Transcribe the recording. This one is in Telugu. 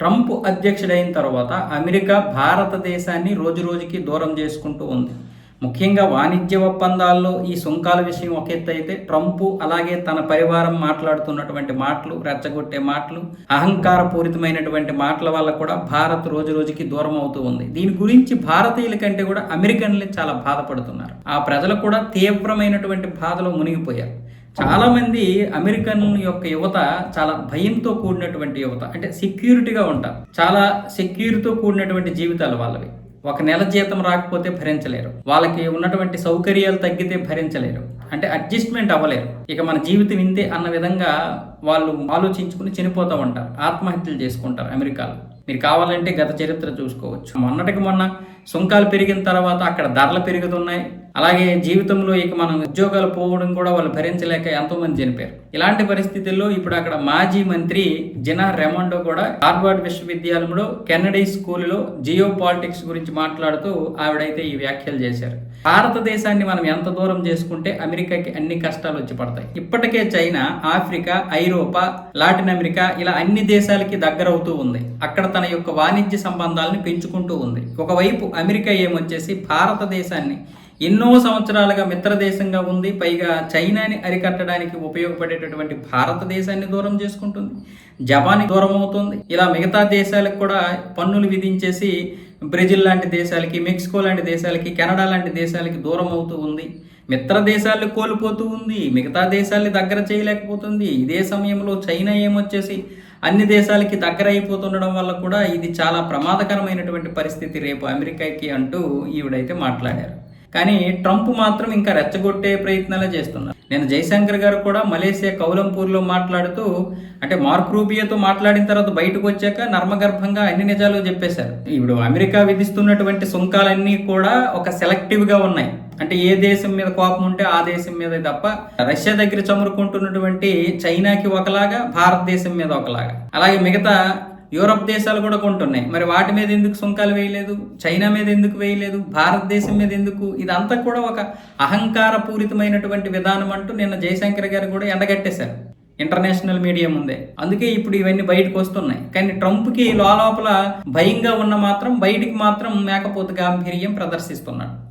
ట్రంప్ అధ్యక్షుడైన తర్వాత అమెరికా భారతదేశాన్ని రోజు రోజుకి దూరం చేసుకుంటూ ఉంది. ముఖ్యంగా వాణిజ్య ఒప్పందాల్లో ఈ సుంకాల విషయం ఒక ఎత్తు అయితే ట్రంప్ అలాగే తన పరివారం మాట్లాడుతున్నటువంటి మాటలు రెచ్చగొట్టే మాటలు అహంకారపూరితమైనటువంటి మాటల వల్ల కూడా భారత్ రోజు రోజుకి దూరం అవుతూ ఉంది. దీని గురించి భారతీయుల కంటే కూడా అమెరికన్లు చాలా బాధపడుతున్నారు. ఆ ప్రజలు కూడా తీవ్రమైనటువంటి బాధలో మునిగిపోయారు. చాలామంది అమెరికన్ యొక్క యువత చాలా భయంతో కూడినటువంటి యువత అంటే సెక్యూరిటీగా ఉంటారు. చాలా సెక్యూరిటీతో కూడినటువంటి జీవితాలు వాళ్ళవి. ఒక నెల జీతం రాకపోతే భరించలేరు. వాళ్ళకి ఉన్నటువంటి సౌకర్యాలు తగ్గితే భరించలేరు. అంటే అడ్జస్ట్మెంట్ అవ్వలేరు. ఇక మన జీవితం ఇంతే అన్న విధంగా వాళ్ళు ఆలోచించుకుని చనిపోతూ ఉంటారు. ఆత్మహత్యలు చేసుకుంటారు అమెరికాలో. మీరు కావాలంటే గత చరిత్ర చూసుకోవచ్చు. మొన్నటికి మొన్న సుంకాలు పెరిగిన తర్వాత అక్కడ ధరలు పెరుగుతున్నాయి. అలాగే జీవితంలో ఇక మనం ఉద్యోగాలు పోవడం కూడా వాళ్ళు భరించలేక ఎంతోమంది చనిపోయారు. ఇలాంటి పరిస్థితుల్లో ఇప్పుడు అక్కడ మాజీ మంత్రి జినా రెమండో కూడా హార్వర్డ్ విశ్వవిద్యాలయంలో కెన్నడీ స్కూల్లో జియో పాలిటిక్స్ గురించి మాట్లాడుతూ ఆవిడైతే ఈ వ్యాఖ్యలు చేశారు. భారతదేశాన్ని మనం ఎంత దూరం చేసుకుంటే అమెరికాకి అన్ని కష్టాలు వచ్చి పడతాయి. ఇప్పటికే చైనా ఆఫ్రికా ఐరోపా లాటిన్ అమెరికా ఇలా అన్ని దేశాలకి దగ్గరవుతూ ఉంది. అక్కడ తన యొక్క వాణిజ్య సంబంధాలను పెంచుకుంటూ ఉంది. ఒకవైపు అమెరికా ఏమొచ్చేసి భారతదేశాన్ని ఎన్నో సంవత్సరాలుగా మిత్రదేశంగా ఉంది. పైగా చైనాని అరికట్టడానికి ఉపయోగపడేటటువంటి భారతదేశాన్ని దూరం చేసుకుంటుంది. జపాన్ దూరం అవుతుంది. ఇలా మిగతా దేశాలకు కూడా పన్నులు విధించేసి బ్రెజిల్ లాంటి దేశాలకి మెక్సికో లాంటి దేశాలకి కెనడా లాంటి దేశాలకి దూరం అవుతూ ఉంది. మిత్ర దేశాలు కోల్పోతూ ఉంది మిగతా దేశాల్ని దగ్గర చేయలేకపోతుంది. ఇదే సమయంలో చైనా ఏమొచ్చేసి అన్ని దేశాలకి దగ్గర అయిపోతుండడం వల్ల కూడా ఇది చాలా ప్రమాదకరమైనటువంటి పరిస్థితి రేపు అమెరికాకి అంటూ ఈవిడైతే మాట్లాడారు. కానీ ట్రంప్ మాత్రం ఇంకా రెచ్చగొట్టే ప్రయత్నాలే చేస్తున్నారు. నేను జయశంకర్ గారు కూడా మలేసియా కౌలంపూర్లో మాట్లాడుతూ అంటే మార్క్ రూబియాతో మాట్లాడిన తర్వాత బయటకు వచ్చాక నర్మగర్భంగా అన్ని నిజాలు చెప్పేశారు. ఇప్పుడు అమెరికా విధిస్తున్నటువంటి సుంకాలన్నీ కూడా ఒక సెలెక్టివ్గా ఉన్నాయి. అంటే ఏ దేశం మీద కోపం ఉంటే ఆ దేశం మీద తప్ప రష్యా దగ్గర చమురుకుంటున్నటువంటి చైనాకి ఒకలాగా భారతదేశం మీద ఒకలాగా. అలాగే మిగతా యూరప్ దేశాలు కూడా కొంటున్నాయి. మరి వాటి మీద ఎందుకు సుంకాలు వేయలేదు? చైనా మీద ఎందుకు వేయలేదు? భారతదేశం మీద ఎందుకు? ఇదంతా కూడా ఒక అహంకారపూరితమైనటువంటి విధానం అంటూ నిన్న జయశంకర్ గారు కూడా ఎండగట్టేశారు. ఇంటర్నేషనల్ మీడియా ముందే. అందుకే ఇప్పుడు ఇవన్నీ బయటకు వస్తున్నాయి. కానీ ట్రంప్కి లోపల భయంగా ఉన్న మాత్రం బయటికి మాత్రం మేకపోతు గాంభీర్యం ప్రదర్శిస్తున్నాడు.